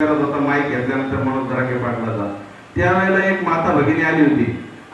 करत होता माईक घेतल्यानंतर मनोज जरांगे पाटलाचा त्यावेळेला एक माता भगिनी आली होती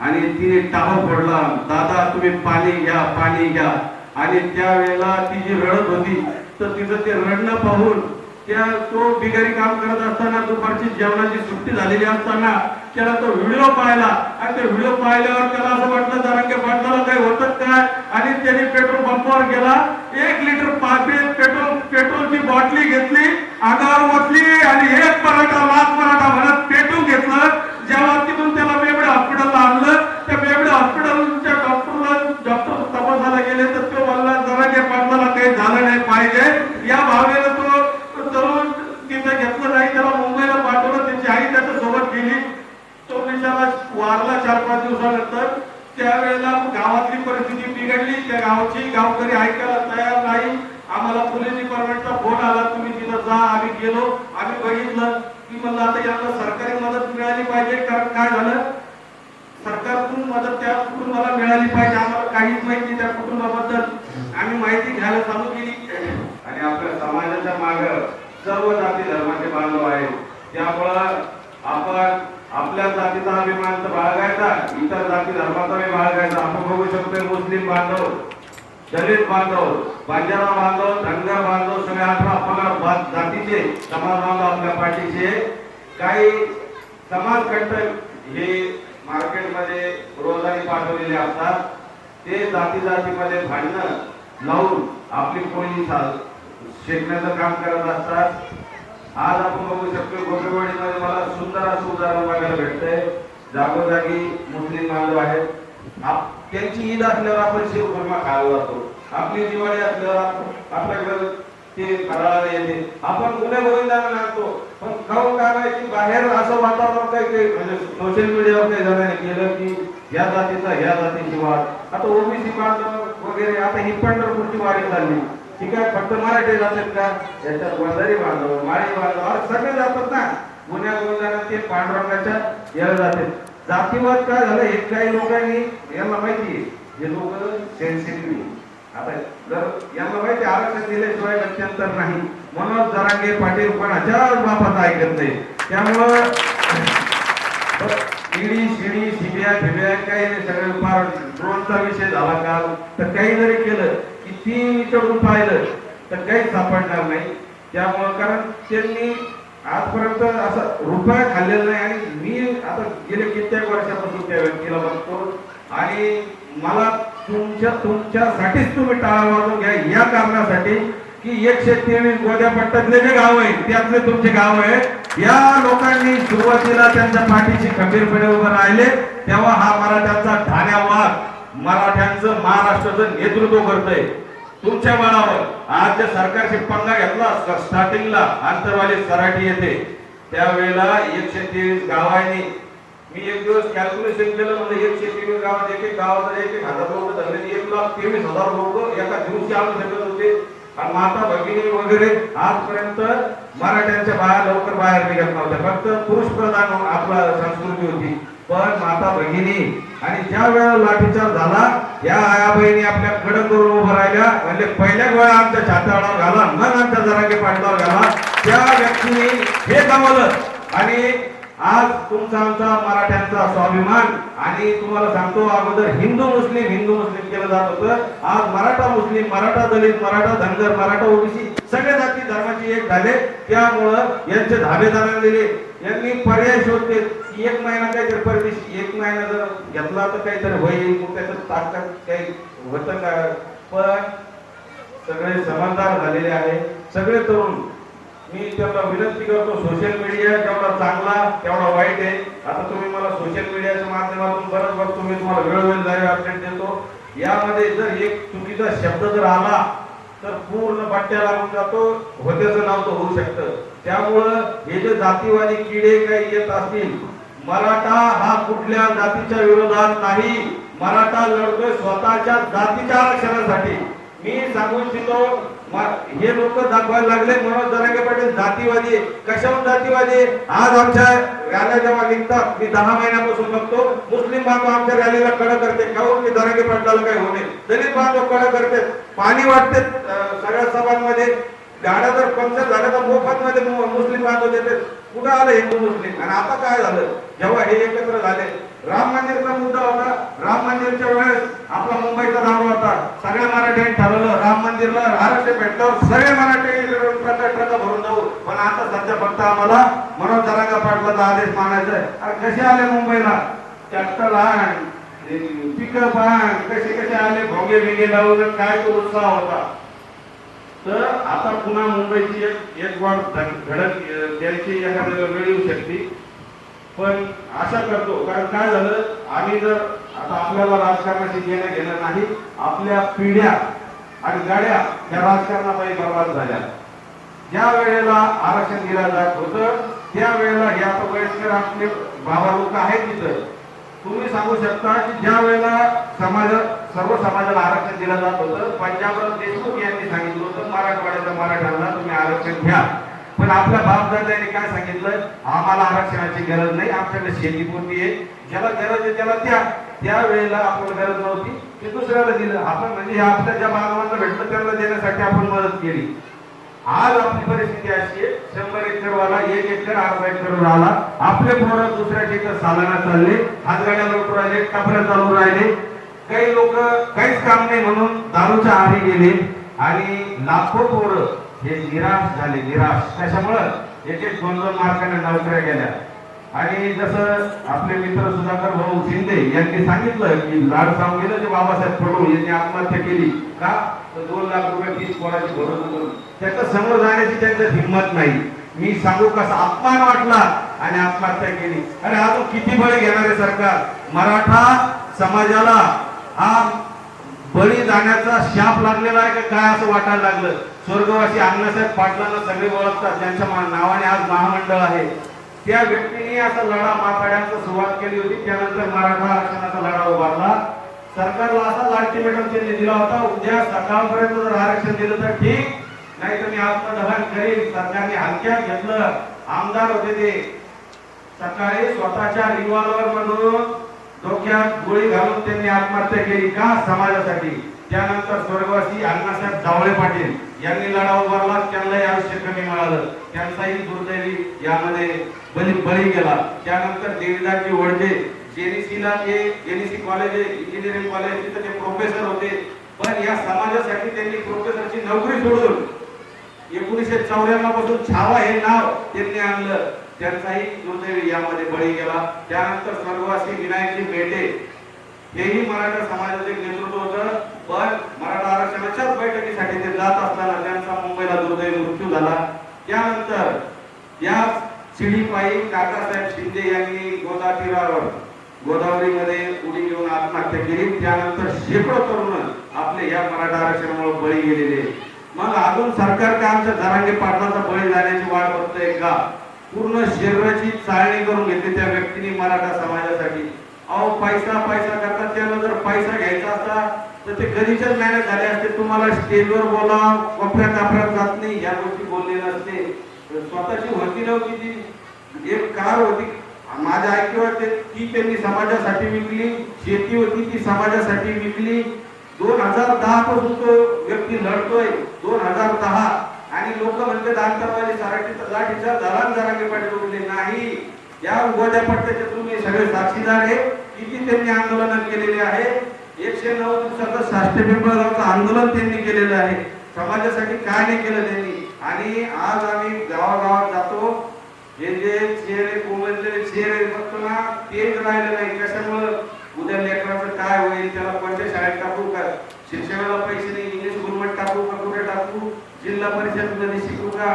आणि तिने टाहो फोडला दादा तुम्ही पाणी घ्या पाणी घ्या. आणि त्यावेळेला ती जी रडत होती तर तिचं ते रडणं पाहून त्या तो बिगारी काम करत असताना दुपारची जेवणाची सुट्टी झालेली असताना त्याला तो व्हिडिओ पाहिला. आणि ते व्हिडिओ पाहिल्यावर त्याला असं वाटलं जरांगे पाटलाला काही होतच काय आणि त्याने पेट्रोल पंपावर गेला. एक लिटर पापे पेट्रोल पेट्रोलची बॉटली घेतली अंगावर ओतली आणि एक पराठा लाच पराठा म्हणत पेटून घेतलं. जेव्हा तिथून त्या बेबडे हॉस्पिटलला आणलं त्या बेबडे हॉस्पिटलच्या डॉक्टरला डॉक्टर तपासायला गेले तर तो म्हणला जरांगे पाटलाला काही झालं नाही पाहिजे या भावनेनं तो तरुण तिथं घेतलं नाही त्याला मुंबईला पाठवलं त्याची आई त्याच्या सोबत गेली तो बिचारा वारला चार पाच दिवसानंतर त्यावेळेला गावातली परिस्थिती बिघडली त्या गावची गावकरी ऐकायला तयार नाही आम्हाला पोलीस डिपार्टमेंटचा फोन आला तुम्ही तिथं जा आम्ही गेलो आम्ही बघितलं की म्हणलं आता यांना सरकारी मदत मिळाली पाहिजे कारण काय झालं सरकारकडून मदत त्या कुटुंबाला मिळाली पाहिजे आम्हाला काहीच माहिती नाही त्या कुटुंबाबद्दल आम्ही माहिती घ्यायला चालू केली. आणि आपल्या समाजाच्या माग सर्व जाती धर्माचे बांधव आहेत. त्यामुळं आपण आपल्या जातीचा अभिमान तर बाळगायचा इतर जाती धर्माचा बी बाळगायचा. आपण बघू शकतोय मुस्लिम बांधव दलित बांधव बांजारा बांधव धनगर बांधव सगळे अठरा पगार जातीचे समाज बांधव आपल्या पाठीचे. काही समाज कंटक हे मार्केटमध्ये रोजाने पाठवलेले असतात. ते जाती जातीमध्ये भांडणं लावून आपली कोणी शेकण्याचं काम करत असतात. आज आपण बघू शकतो गोपेवाडीमध्ये मला सुंदर असं उदाहरण बघायला भेटतंय. जागोजागी मुस्लिम बांधव आहेत. त्यांची ईद असल्यावर आपण शिव खायला जातो. आपली दिवाळी असल्यावर आपल्याकडे ते फराळाला येते. आपण गुन्हे गोविंदाला लागतो. पण खाऊ काय बाहेर असं वातावरण काही काही म्हणजे सोशल मीडियावर काही जणांनी केलं की या जातीचा ह्या जातीची वाद आता ओबीसी बांधव वगैरे. आता ही पंढरपूरची वारी चालली ठीक आहे फक्त मराठी जातात का? याच्यात वंजारी बांधव माळी बांधव सगळे जातात ना. गुन्ह्या गोविंदाला ते पांडुरंगाच्या याला जाते जातीवाद काय झालं? हे काही लोकांनी यांना माहिती हे लोक सेन्सिटिव्ह आता जर यांना माहिती आरक्षण दिल्याशिवाय गत्यंतर नाही. मनोज जरांगे पाटील पण कोणाच्या बापाचं ऐकत नाही. त्यामुळं ईडी शिडी सीबीआय फिबीआय काही नाही सगळे फार ड्रोनचा विषय झाला काल तर काही जरी केलं की ती चढून पाहिलं तर काहीच सापडणार नाही. त्यामुळं कारण त्यांनी आजपर्यंत असं रुपया खाल्लेला नाही आणि मी आता गेले कित्येक वर्षापासून त्या व्यक्तीला बघतो. आणि मला तुमच्या तुमच्यासाठीच तुम्ही टाळा वाजून घ्या. या कारणासाठी की एकशे तेवीस गोद्या पट्ट्यातले जे गाव आहे त्यातले तुमचे गाव आहे या लोकांनी सुरुवातीला त्यांच्या पाठीशी खंबीरपणे उभं राहिले. तेव्हा हा मराठ्यांचा ठाण्या वाघ मराठ्यांचं महाराष्ट्राचं नेतृत्व करतंय. तुमच्या मनावर आज ज्या सरकारशी पंगा घेतला स्टार्टिंगला आंतरवाली सराठी येते. त्यावेळेला एकशे तेवीस गावांनी मी एक दिवस कॅल्क्युलेशन केलं म्हणजे एकशे तेवीस गावात एक एक गावात एक एक हजार लोक धरले. एक लाख तेवीस हजार लोक एका दिवशी आणू शकत होते. आणि माता भगिनी वगैरे आजपर्यंत मराठ्यांच्या बाहेर लवकर बाहेर निघत नव्हत्या. फक्त पुरुष प्रधान आपला संस्कृती होती. पण माता भगिनी आणि ज्या वेळेला लाठीचार झाला या आया बहिणी आपल्या कडक करून उभं राहिल्या. म्हणजे पहिल्या गोळ्या आमच्या छातावर घाला मग आमच्या जरांगे पाटलावर घाला. त्या व्यक्तीने हे जमवलं आणि आज तुमचा आमचा मराठ्यांचा स्वाभिमान. आणि तुम्हाला सांगतो अगोदर हिंदू मुस्लिम हिंदू मुस्लिम केलं जात होतं. आज मराठा मुस्लिम मराठा दलित मराठा धनगर मराठा ओबीसी सगळ्या जाती धर्माची एक झाले. त्यामुळं यांचे धाबेदारांना दिले. यांनी पर्याय शोधते एक महिना काहीतरी परदेशी एक महिना जर घेतला तर काहीतरी होईल मग त्याचं ताकद काही होतं का? पण सगळे समजदार झालेले आहे. सगळे तरुण मी त्यांना विनंती करतो सोशल मीडिया जेवढा चांगला तेवढा वाईट आहे. आता तुम्ही मला सोशल मीडियाच्या माध्यमातून बरंच बघतो मी तुम्हाला वेळोवेळी लाईव्ह अपडेट देतो. यामध्ये जर एक चुकीचा शब्द जर आला तर पूर्ण पट्ट्या लागून जातो. होत्याचं नाव तर होऊ शकतं. त्यामुळं हे जे जातीवादी किडे काही येत असतील मराठा हा कुठल्या जातीच्या विरोधात नाही. मराठा लढतोय स्वतःच्या जातीच्या आरक्षणासाठी. मी सांगू इच्छितो हे लोक दाखवायला लागले मनोज जरांगे पाटील जातीवादी कशाहून कशावर जातीवादी आज आमच्या रॅल्या जेव्हा निघतात मी दहा महिन्यापासून बघतो मुस्लिम बांधव आमच्या रॅलीला कडक करते. काहून? मी जरांगे पाटलाला काही होणे दलित बांधव कडक करते. पाणी वाटते सगळ्या सभांमध्ये. गाड्या जर पंक्चर झाल्या तर मोफत मध्ये मुस्लिम बांधव देते कुठं आलं हिंदू मुस्लिम? आणि आता काय झालं? जेव्हा हे एकत्र झाले राम मंदिरचा मुद्दा होता. राम मंदिरच्या वेळेस आपला मुंबईचा दावा होता. सगळ्या मराठ्यांनी ठरवलं राम मंदिरला आरक्षण भेटल्यावर सगळे मराठी ट्रक ट्रक भरून जाऊ. पण आता सध्या फक्त आम्हाला मनोज जरांगा पाटलाचा आदेश मानायचा आहे. अरे कसे आले मुंबईला? ट्रॅक्टर आण पिकअप आण कसे कसे आले? भोंगे बिंगे लावून काय तो उत्साह होता. तर आता पुन्हा मुंबईची एक एक वाढ धडक द्यायची त्यांची एखाद्या वेळ येऊ शकते. पण आशा करतो कारण काय झालं आम्ही जर आता आपल्याला राजकारणाशी घेणं गेलं नाही आपल्या पिढ्या आणि गाड्या त्या राजकारणापायी बर्बाद झाल्या. ज्या वेळेला आरक्षण दिलं जात होतं त्यावेळेला हे आता वयस्कर आपले बाबा लोक आहेत तिथं. तुम्ही सांगू शकता की ज्या वेळेला समाज सर्व समाजाला आरक्षण दिलं जात होतं पंजाबराव देशमुख यांनी सांगितलं होतं मराठवाड्याच्या मराठ्यांना तुम्ही आरक्षण घ्या. पण आपल्या बापदाद्याने काय सांगितलं? आम्हाला आरक्षणाची गरज नाही आमच्याकडे शेतीपूर्ती आहे. ज्याला गरज आहे त्याला द्या. त्यावेळेला आपल्याला गरज नव्हती ते दुसऱ्याला दिलं. आपण म्हणजे हे आपल्या ज्या बांधवांना भेटलं त्यांना देण्यासाठी आपण मदत केली. आज आपली परिस्थिती अशी आहे शंभर एकर वाला एक एकर अर्धा एकर आला आपले पोरं दुसऱ्या ठिकाणी सालाना चालले हातगाड्या लवकर राहिले टपऱ्या चालू राहिले. काही लोक काहीच काम नाही म्हणून दारूच्या आहारी गेले आणि लाखो पोरं हे निराश झाले निराश. त्याच्यामुळं एक एक दोन दोन मार्काने नोकऱ्या गेल्या. आणि जसं आपले मित्र सुधाकर भाऊ शिंदे यांनी सांगितलं की लाड सांगून गेलं जे बाबासाहेब फडणवीस यांनी आत्महत्या केली. का? तर दोन लाख रुपये तीस कोणाची भरून करून त्याच्यासमोर जाण्याची त्यांच्यात हिंमत नाही. मी सांगू कसा अपमान वाटला आणि आत्महत्या केली. अरे अजून किती बळी घेणार आहे सरकार? मराठा समाजाला हा बळी जाण्याचा शाप लागलेला आहे का? काय असं वाटायला लागलं? स्वर्गवासी अण्णासाहेब पाटलांना सगळे ओळखतात. त्यांच्या नावाने आज महामंडळ आहे. त्या व्यक्तीने असा लढा माथाड्यांचा सुरुवात केली होती. त्यानंतर मराठा आरक्षणाचा लढा उभारला. सरकारला असा अल्टिमेटम त्यांनी दिला होता उद्या सकाळपर्यंत जर आरक्षण दिलं तर ठीक नाही तर मी आत्मदहन करीन. सरकारने हलक्यात घेतलं. आमदार होते ते. सकाळी स्वतःच्या रिव्हॉल्वर मधून डोक्यात गोळी घालून त्यांनी आत्महत्या केली का समाजासाठी? त्यानंतर स्वर्गवासी अण्णासाहेब जावळे पाटील यांनी लढा उभारला त्यांनाही आयुष्य कमी मिळालं. त्यांचाही दुर्दैवी यामध्ये बली बळी गेला. त्यानंतर देवीदाजी वडजे जेनीसीला ते जेनीसी कॉलेज इंजिनिअरिंग कॉलेज तिथे ते प्रोफेसर होते. पण या समाजासाठी त्यांनी प्रोफेसरची नोकरी सोडून एकोणीसशे चौऱ्याण्णवपासून छावा हे नाव त्यांनी आणलं. त्यांचाही दुर्दैवी यामध्ये बळी गेला. त्यानंतर स्वर्गवासी विनायकजी मेटे हेही मराठा समाजाचे नेतृत्व होतं. पण मराठा आरक्षणाच्याच बैठकीसाठी ते जात असताना त्यांचा मुंबईला दुर्दैवी मृत्यू झाला. त्यानंतर या शिडीपायी काकासाहेब शिंदे यांनी गोदा तीरावर गोदावरीमध्ये उडी घेऊन आत्महत्या केली. त्यानंतर शेकडो तरुण आपले या मराठा आरक्षणामुळे बळी गेलेले. मग अजून सरकार का आमच्या जरांगे पाटलाचा बळी जाण्याची वाट बघतोय का? पूर्ण शरीराची चाळणी करून घेतली त्या व्यक्तीने मराठा समाजासाठी. अहो पैसा पैसा करतात. त्याला जर पैसा घ्यायचा असता तर ते कधीच्याच मॅनेज झाले असते. तुम्हाला स्टेजवर बोला कोपऱ्या कापऱ्यात जात नाही. या गोष्टी बोलले नसते. स्वतःची होती नव्हती ती. एक कार होती. माझ्या ऐकिवर ते ती त्यांनी समाजासाठी विकली. शेती होती ती समाजासाठी विकली. दोन हजार दहा पासून तो व्यक्ती लढतोय. दोन हजार दहा. आणि लोक म्हणतात आंतरवादी सराठीचा लाठीचा दलाल जरांगे पाटील उठले नाही. या उघड्या पट्ट्याचे तुम्ही सगळे साक्षीदार आहे किती त्यांनी आंदोलन केलेले आहे? एकशे नऊ दिवसाचं साष्ट पिंपळगावचं आंदोलन त्यांनी केलेलं आहे. समाजासाठी काय नाही केलं त्यांनी. आणि आज आम्ही गावागावात जातो. हे जे चेहरे कोमललेले चेहरे बघतो ना तेच राहिलं नाही. कशामुळं? उद्या लेकराचं काय होईल? त्याला कोणत्या शाळेत टाकू का? शिक्षणाला पैसे नाही इंग्लिश स्कूलमध्ये टाकू का कुठे टाकू जिल्हा परिषदमध्ये शिकू का?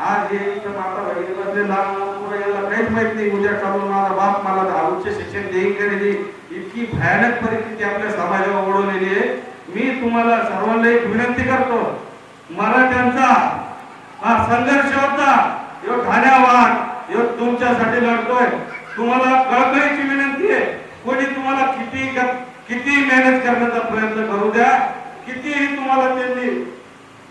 आज हे इथं माता भगिनी बसले लहान मुलं पोरं याला काहीच माहीत नाही. उद्या काढून माझा बाप मला दहा उच्च शिक्षण देईन का नाही इतकी भयानक परिस्थिती आपल्या समाजावर ओढवलेली आहे. मी तुम्हाला सर्वांना एक विनंती करतो. मराठ्यांचा हा संघर्ष होता. यो ठाण्यावान यो तुमच्यासाठी लढतोय. तुम्हाला कळकळीची विनंती आहे. कोणी तुम्हाला किती किती मेहनत करण्याचा प्रयत्न करू द्या. कितीही तुम्हाला त्यांनी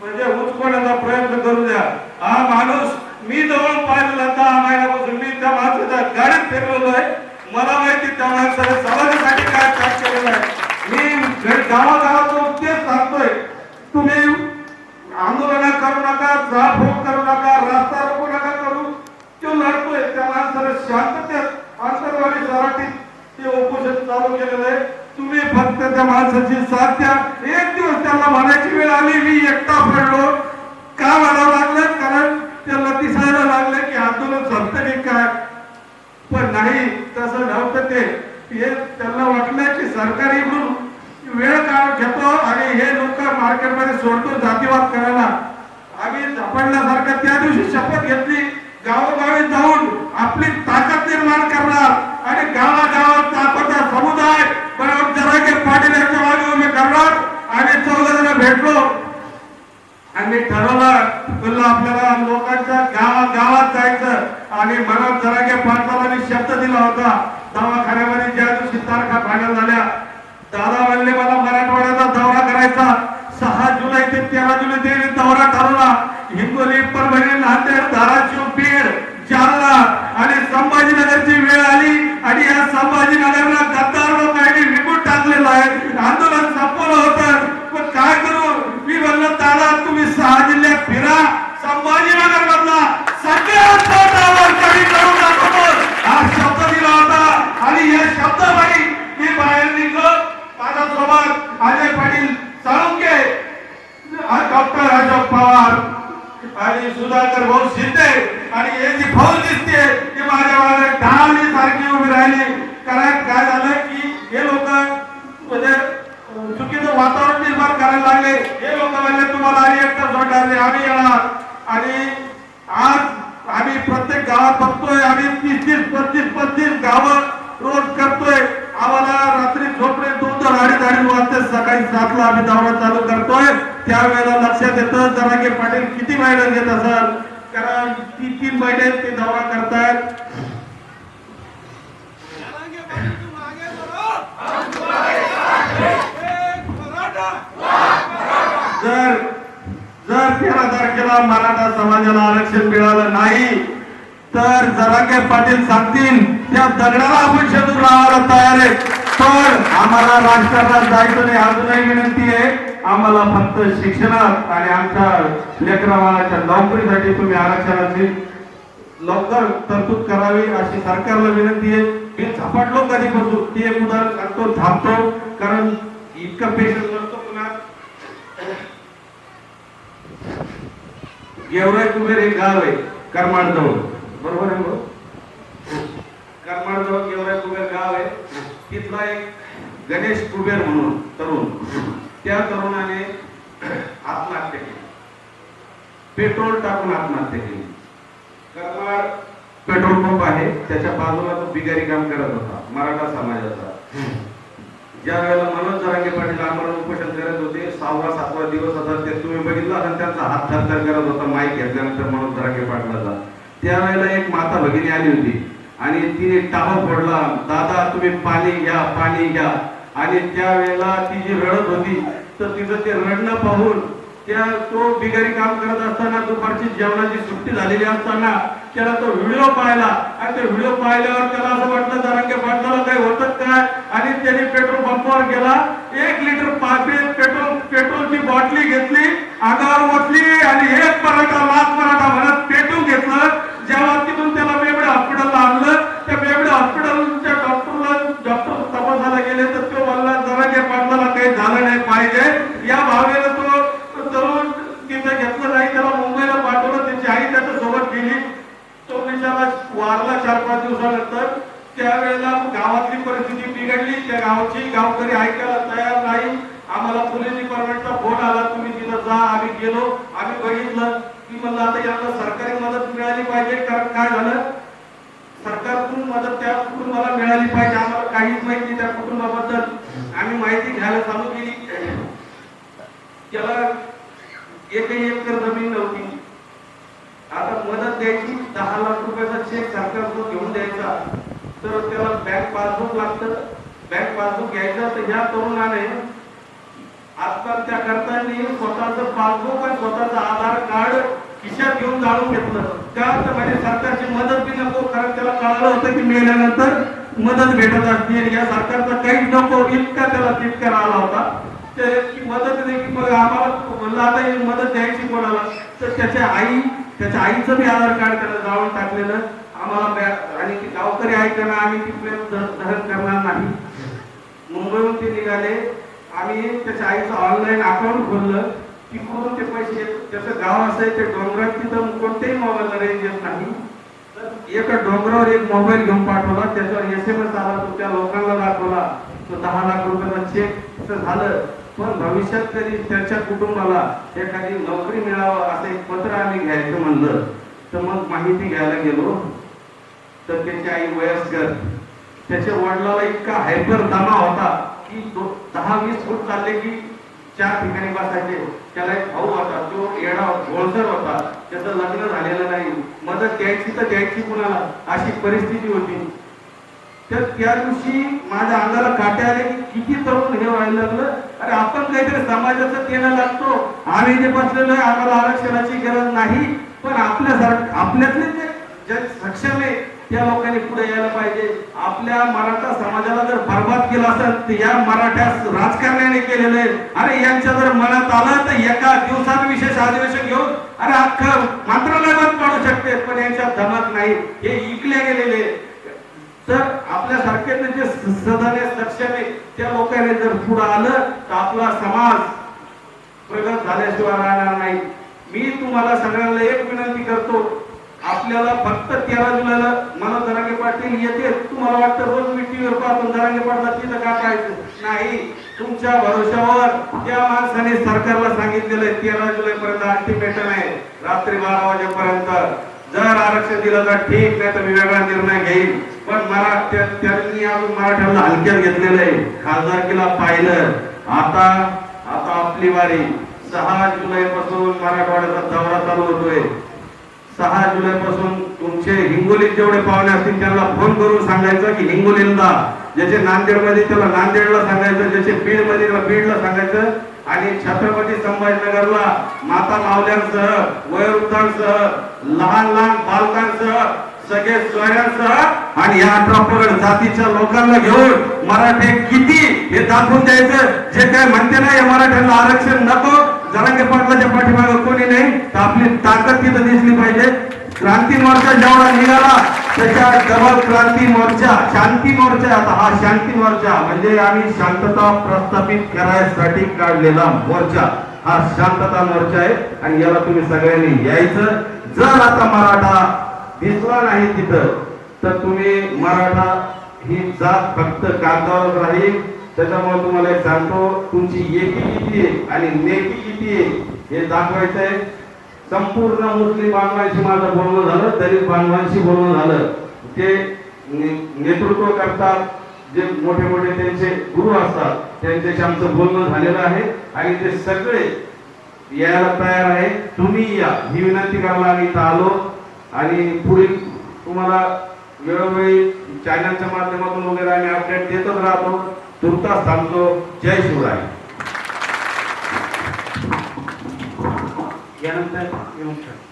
म्हणजे उचकण्याचा प्रयत्न करू द्या. हा माणूस मी जवळ पाहिलेला दहा महिन्यापासून मी त्या माणसाच्या गाडीत फिरलेलो आहे मला माहिती त्या माणसाने समाजासाठी काय काम केलेलं आहे. मी गावागावाचा तेच सांगतोय. तुम्ही आंदोलन करू नका जाफोक करू नका रस्ता रोखू नका करू. तो लढतोय. त्या माणसाला शांततेत अंतरवाडी सराठीत ते उपोषण चालू केलेलं आहे. तुम्ही फक्त त्या माणसाची साथ द्या. एक दिवस त्याला म्हणायची वेळ आली मी एकटा पडलो. का म्हणावं लागलं? कारण त्याला दिसायला लागलं की आंदोलन संपतं की? काय पण नाही तसं नव्हतं ते. त्यांना वाटलं की सरकार इकडून वेळ काळ घेतो आणि हे लोक मार्केटमध्ये सोडतो जातीवाद करायला. आम्ही झपडल्यासारखं त्या दिवशी शपथ घेतली. गावोगावी जाऊन आपली ताकद निर्माण करणार आणि गावागावात आपला समुदाय बरोबर जरांगे पाटील यांच्या मागे उभे करणार आणि चौघ जण भेटलो आणि ठरवलं म्हणलं आपल्याला लोकांच्या गावात गावात जायचं आणि मनोज जरांगे पाटलाला मी शब्द दिला होता दवाखान्यामध्ये ज्या दिवशी तारखा फायनल झाल्या दादा म्हणले मला मराठवाड्याचा दौरा करायचा सहा जुलै ते तेरा जुलै ते मी दौरा ठरवला हिंगोली नांदेड धाराशिव बीड जालना आणि संभाजीनगरची वेळ आली आणि या संभाजीनगरला गद्दार लोकांनी विकून टाकलेलं आहे. आंदोलन संपवलं होतं. पण काय करू? मी म्हणलं दादा तुम्ही सहा जिल्ह्यात फिरा. संभाजीनगर मधला सगळ्यात मोठा वरकरी करून दाखवतो. हा शब्द दिला होता. आणि या शब्दाबाई मी बाहेर निघलो. माझ्यासोबत अजय पाटील साळुंके डॉक्टर अशोक पवार. आणि सुधाकर भाऊ शिंदे. आणि याची फौज दिसते की माझ्या मागे ढाली सारखी उभी राहिली कारण काय झालं की हे लोक म्हणजे अं, चुकीचं वातावरण निर्माण करायला लागले हे लोक म्हणले तुम्हाला आणि एकटा सोडणार नाही आम्ही येणार आणि आज आम्ही प्रत्येक गावात बघतोय आम्ही तीस तीस पस्तीस पस्तीस गावं रोज करतोय आम्हाला रात्री झोपणे दोन दोन अडीच अडीच वाजता सकाळी सातला आम्ही दौरा चालू करतोय त्यावेळेला लक्षात पाटील किती महिने घेत असाल? कारण ती तीन महिने ते दौरा करतायत. जर जर तेरा तारखेला मराठा समाजाला आरक्षण मिळालं नाही तर जरांगे पाटील सांगतील त्या दगडाला आपण शेतून लावायला तयार आहे पण आम्हाला राजकारणात जायचं नाही अजूनही विनंती आहे. आम्हाला फक्त शिक्षणात आणि आमच्या लेकरावाच्या नोकरीसाठी तुम्ही आरक्षणाची लवकर तरतूद करावी अशी सरकारला विनंती आहे. मी झपाटलो कधीपासून? ती एक उदाहरण सांगतो थांबतो कारण इतका पेशंट नसतो पुन्हा. गेवराई कुबेर हे गाव आहे करमाडजवळ. बरोबर आहे भाऊ? करमाडजवळ गेवराई कुबेर गाव आहे. तिथला एक गणेश कुबेर म्हणून तरुण. त्या तरुणाने आत्महत्या केली. पेट्रोल टाकून आत्महत्या केली. करमाळ पेट्रोल पंप आहे त्याच्या बाजूला तो बिगारी काम करत होता मराठा समाजाचा. ज्या वेळेला मनोज जरांगे पाटील आमरण उपोषण करत होते सहावा सातवा दिवस होता ते तुम्ही बघितलं आणि त्यांचा हात थरथर करत होता माईक घेतल्यानंतर मनोज जरांगे पाटलाचा. त्यावेळेला एक माता भगिनी आली होती आणि तिने टाहो फोडला दादा तुम्ही पाणी घ्या पाणी घ्या. आणि त्यावेळेला ती जी रडत होती तर तिचं ते रडणं पाहून त्या तो बिगारी काम करत असताना दुपारची जेवणाची सुट्टी झालेली असताना त्याला तो व्हिडिओ पाहिला. आणि ते व्हिडिओ पाहिल्यावर त्याला असं वाटलं जरांगे पाटलाला काही होतं काय? आणि त्याने पेट्रोल पंपावर गेला. एक लिटर पाचशे पेट्रोल पेट्रोलची बॉटली घेतली अंगावर ओतली आणि एक पराठा लाच पराठा म्हणत पेटून घेतलं. जेव्हा तिथून त्याला बेबडे हॉस्पिटलला आणलं त्या बेबडे हॉस्पिटलच्या डॉक्टरला डॉक्टर तपासायला गेले तर तो म्हणला जरांगे पाटलाला काही झालं नाही पाहिजे या भावनेनं तो तरुण तिथं घेतलं नाही त्याला मुंबईला पाठवलं त्याची आई त्याच्या सोबत गेली तो बिचारा वारला चार पाच दिवसानंतर त्यावेळेला गावातली परिस्थिती बिघडली त्या गावची गावकरी ऐकायला तयार नाही आम्हाला पोलीस डिपार्टमेंटचा फोन आला तुम्ही तिथं जा आम्ही गेलो आम्ही बघितलं की म्हणलं आता यांना सरकारी मदत मिळाली पाहिजे कारण काय झालं सरकारकडून मदत त्या कुटुंबाला मिळाली पाहिजे आम्हाला काहीच माहिती नाही त्या कुटुंबाबद्दल आम्ही माहिती घ्यायला चालू केली त्याला एकही एकर जमीन नव्हती. आता मदत द्यायची दहा लाख रुपयाचा चेक सरकारकडून घेऊन द्यायचा तर त्याला बँक पासबुक लागतं. बँक पासबुक घ्यायचं तर ह्या तरुणाने आत्महत्या करताना स्वतःचं पासबुक आणि स्वतःचं आधार कार्ड खिशात घेऊन जाणून घेतलं. का तर म्हणजे सरकारची मदत बी नको कारण त्याला कळलं होतं की मिळाल्यानंतर मदत भेटत असते या सरकारचा काहीच नको इतका त्याला तितका आला होता. त्याची मदत नाही की मग आम्हाला म्हणलं आता ही मदत द्यायची कोणाला? तर त्याच्या आई त्याच्या आईचं बी आधार कार्ड त्याला जाळून टाकलेलं. आम्हाला आणि ते गावकरी ऐकताना आम्ही तिकडे धरण करणार नाही. मुंबईहून ते निघाले. आम्ही त्याच्या आईचं ऑनलाईन अकाउंट खोललं. तिकडून ते पैसे त्याचं गाव असं आहे ते डोंगरात तिथं कोणत्याही मोबाईलला रेंज येत नाही. तर एका डोंगरावर एक मोबाईल घेऊन पाठवला. त्याच्यावर एस एम एस आला तो त्या लोकांना दाखवला. तो दहा लाख रुपयाचा चेक झालं. पण भविष्यात तरी त्याच्या कुटुंबाला एखादी नोकरी मिळावं असं एक पत्र आम्ही घ्यायचं म्हणलं तर मग माहिती घ्यायला गेलो. तर त्याची आई वयस्कर त्याच्या वडिलाला इतका हायपर दमा होता की दहा वीस फूट चालले की चार ठिकाणी बसायचे. त्याला एक भाऊ होता तो येडा गोळसर होता. त्याचं लग्न झालेलं नाही. मदत द्यायची तर द्यायची कुणाला? अशी परिस्थिती होती. तर त्या दिवशी माझ्या अंगाला काटे आले की किती तरुण हे व्हायला लागलं. अरे आपण काहीतरी समाजाचं केला लागतो. आम्ही जे बसलेलो आहे आम्हाला आरक्षणाची गरज नाही. पण आपल्या आपल्यातले जे जे सक्षम आहे त्या लोकांनी पुढे यायला पाहिजे. आपल्या मराठा समाजाला जर बर्बाद केला असेल तर या मराठ्या राजकारण्याने केलेलं आहे. अरे यांच्या जर मनात आलं तर एका दिवसात विशेष अधिवेशन घेऊन अरे अख्खं मंत्रालय बंद पडू शकते पण यांच्यात धमक नाही. हे इकले गेलेले तर आपल्या जे सदाने सक्षम त्या लोकांनी जर पुढे आलं तर आपला समाज प्रगत झाल्याशिवाय राहणार नाही. मी तुम्हाला सगळ्यांना एक विनंती करतो आपल्याला फक्त तेरा जुलैला मला दरांगे पाटील येते तुम्हाला वाटतं रोज मी टीव्हीवर पाहतो दरांगे पाटला तिथं का पाहायचं? नाही. तुमच्या भरोशावर त्या माणसाने सरकारला सांगितलेलं आहे तेरा जुलै पर्यंत अल्टिमेटम आहे. रात्री बारा वाजेपर्यंत जर आरक्षण दिलं तर ठीक नाही तर मी वेगळा निर्णय घेईल पण मरा त्यांनी अजून मराठ्यांना हलक्यात घेतलेलं आहे. खासदारकीला पाहिलं. आता आता आपली वारी. सहा जुलै पासून मराठवाड्याचा दौरा चालू होतोय. सहा जुलै पासून तुमचे हिंगोलीत जेवढे पाहुणे असतील त्यांना फोन करून सांगायचं की हिंगोलीला. ज्याचे नांदेडमध्ये त्याला नांदेडला सांगायचं ज्याचे बीडमध्ये त्याला बीडला सांगायचं. आणि छत्रपती संभाजीनगरला माता मावल्यांसह वयोवृद्धांसह लहान लहान बालकांसह सगळे सोयऱ्यांसह आणि या अठरा जातीच्या लोकांना घेऊन मराठे किती हे दाखवून द्यायचं? जे काय म्हणते ना या मराठ्यांना आरक्षण नको. जरांगे पाटलाच्या पाठीमागे कोणी नाही तर आपली ताकद तिथं दिसली पाहिजे. क्रांती मोर्चा जेवढा निघाला त्याच्या डबल क्रांती मोर्चा शांती मोर्चा आता हा शांती मोर्चा म्हणजे आम्ही शांतता प्रस्थापित करायसाठी काढलेला मोर्चा. हा शांतता मोर्चा आहे आणि याला तुम्ही सगळ्यांनी यायचं. जर आता मराठा दिसला नाही तिथं. तर तुम्ही मराठा ही जात फक्त कागदावर राहील. त्याच्यामुळे तुम्हाला एक सांगतो तुमची एकी किती आहे आणि नेकी किती आहे हे दाखवायचं आहे संपूर्ण मुस्लिम बांधवांशी माझं बोलणं झालं दलित बांधवांशी बोलणं झालं. ते ने- नेतृत्व करतात. जे मोठे मोठे त्यांचे गुरु असतात त्यांच्याशी आमचं बोलणं झालेलं आहे. आणि ते सगळे यायला तयार आहे. तुम्ही या. ही विनंती करायला आम्ही इथं आलो. आणि पुढील तुम्हाला वेळोवेळी चॅनलच्या माध्यमातून वगैरे आम्ही अपडेट देतच राहतो. तुर्तास थांबतो. जय शिवराय. यानंतर